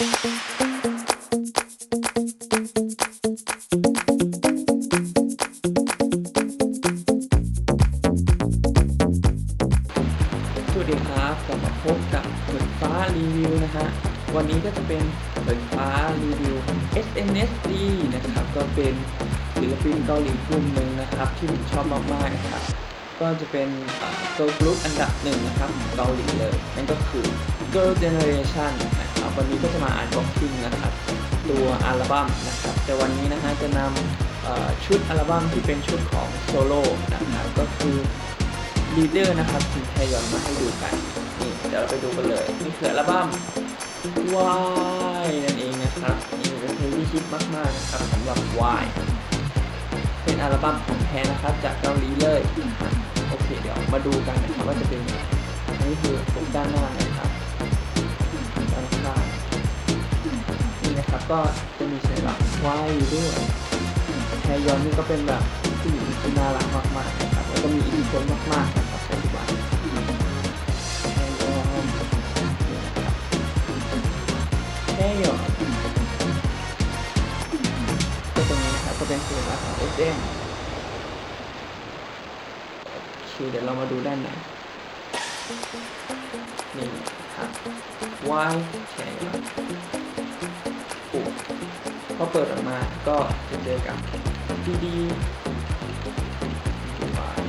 สวัสดีครับกลับมาพบกับเผินฟ้ารีวิวนะฮะวันนี้ก็จะเป็นเผินฟ้ารีวิว SNSD นะครับ ก็เป็นศิลปินเกาหลีกลุ่มหนึ่งนะครับ ที่ผมชอบมากๆนะครับก็จะเป็นเกิร์ลกรุ๊ปอันดับหนึ่งนะครับของเกาหลีเลยนั่นก็คือ Girl Generation นะครับ วันนี้ก็จะมาอ่านบ็อกกิ้งนะครับตัวอัลบั้มนะครับ แต่วันนี้นะฮะจะนำชุดอัลบั้มที่เป็นชุดของโซโล่นะครับก็คือลีดเดอร์นะครับคุณแทยอนมาให้ดูกันนี่เดี๋ยวเราไปดูกันเลยนี่คืออัลบั้มวายนั่นเองนะครับนี่เป็นเพลงที่ฮิตมากๆนะครับสำหรับวายเป็นอัลบั้มของแท้นะครับ จากเกาหลีเลยโอเคเดี๋ยวมาดูกันนะครับว่าจะเป็นยังไงอันนี้คือปกด้านหน้านะครับ ก็จะมีสัญลักษณ์วายอยู่ด้วยแทยอนนี่ก็เป็นแบบผู้หญิงที่น่ารักมากๆนะครับแล้วก็มีอิทธิพลมากๆนะครับปัจจุบันแทยอนนี่นะครับแทยอนก็ตรงนี้นะครับก็เป็นสัญลักษณ์ของ SM โอเคเดี๋ยวเรามาดูด้านในนี่ครับ Y แทยอนปุ๊บ พอเปิดออกมาก็จะเจอกับดีดีวาย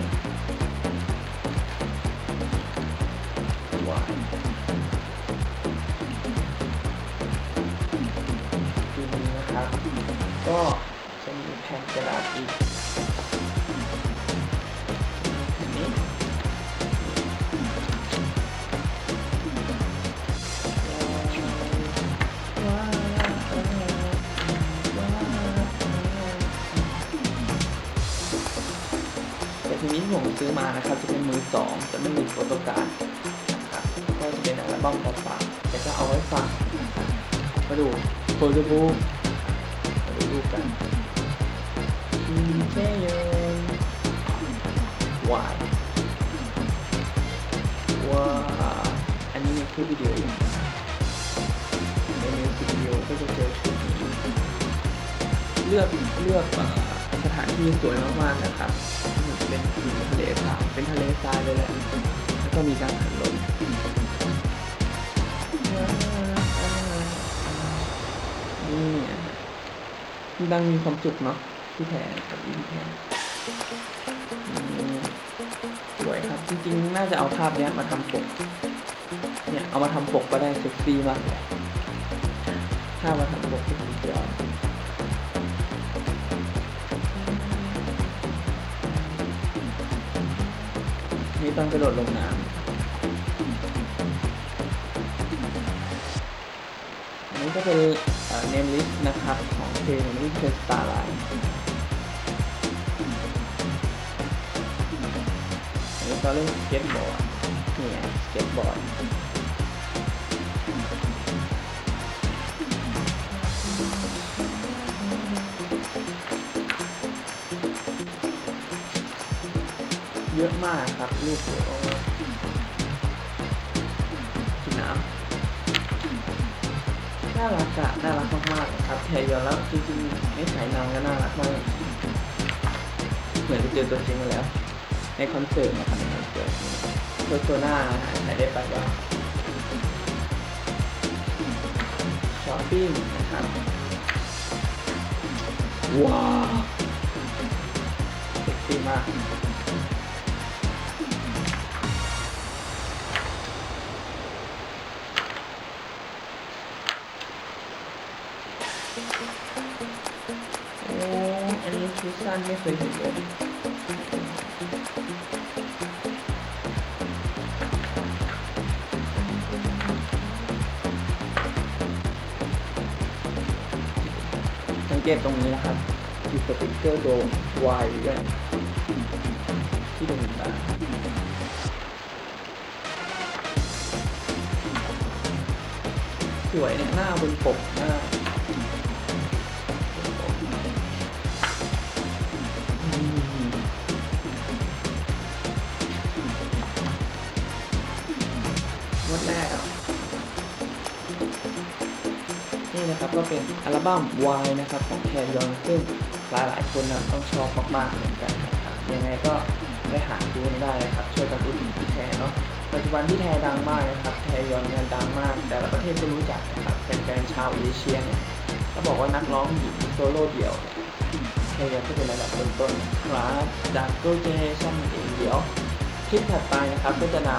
วายดีดีนะครับ ก็จะมีแผ่นกระดาษอีก ซื้อมานะครับจะเป็นมือสองจะไม่มีโฟโตการ์ดนะครับก็จะเป็นอัลบั้มเปล่าๆแต่ก็เอาไว้ฟังมาดูโฟโต้บุ๊กมาดูรูปกันทีเทยนวายว้าอันนี้มีคลิปวิดีโออยู่ในมิวสิกวิดีโอก็จะเจอชุดเลือกเลือกสถานที่สวยมากๆนะครับ เป็นทะเลทรายเลยแหละแล้วก็มีการหันลมนี่พี่ดังมีความสุขเนาะพี่แทนกับพี่แทนนี่สวยครับ จริงๆ น่าจะเอาภาพเนี้ยมาทำปก เนี่ย เอามาทำปกก็ได้เซ็กซี่มากเลยถ้ามาทำปก ก็สุดยอดนี่ต้องกระโดดลงน้ำนี่ก็เป็นเนมลิส์นะครับ ของเพลงนี้คือสตาร์ไลน์อันนี้ก็เล่นสเก็ตบอร์ดเนี่ยสเก็ตบอร์ด เยอะมากครับรูปโอ้กินน้ำน่ารักอะน่ารักมากๆครับแทยอนแล้วจริงๆไม่ใส่นางก็น่ารักมากเหมือนจะเจอตัวจริงมาแล้ว ในคอนเสิร์ตนะครับในคอนเสิร์ตโซโซน่าถ่ายได้ไปว่าช้อปปิ้งนะครับว้าวเซ็กซี่มาก อ้อันนี้ชุดสั้นไม่เคยเห็นเลยสังเกตตรงนี้นะครับมีสติ๊กเกอร์โดมวายด้วยที่ดวงตาสวยเนี่ยหน้าบนปกหน้า ก็เป็นอัลบั้ม Y นะครับของแทยอนซึ่งหลายหลายคนนะต้องชอบมากๆเหมือนกันนะครับยังไงก็ไปหาดูได้นะครับช่วยกันอุดหนุนพี่แทเนาะปัจจุบันพี่แทดังมากนะครับแทยอนเนี่ยดังมาก แต่ละประเทศก็รู้จักนะครับเป็นแฟนชาวเอเชียเนี่ยก็บอกว่านักร้องหญิงโซโล่เดี่ยวแทยอนก็เป็นระดับต้นๆนะครับจากโกเจเนชั่นเองเดียวคลิปถัดไปนะครับก็จะน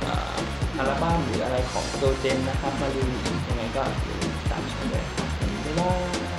ำอัลบั้มหรืออะไรของโดเจนนะครับมารีวิวยังไงก็ อย่าลืมตามช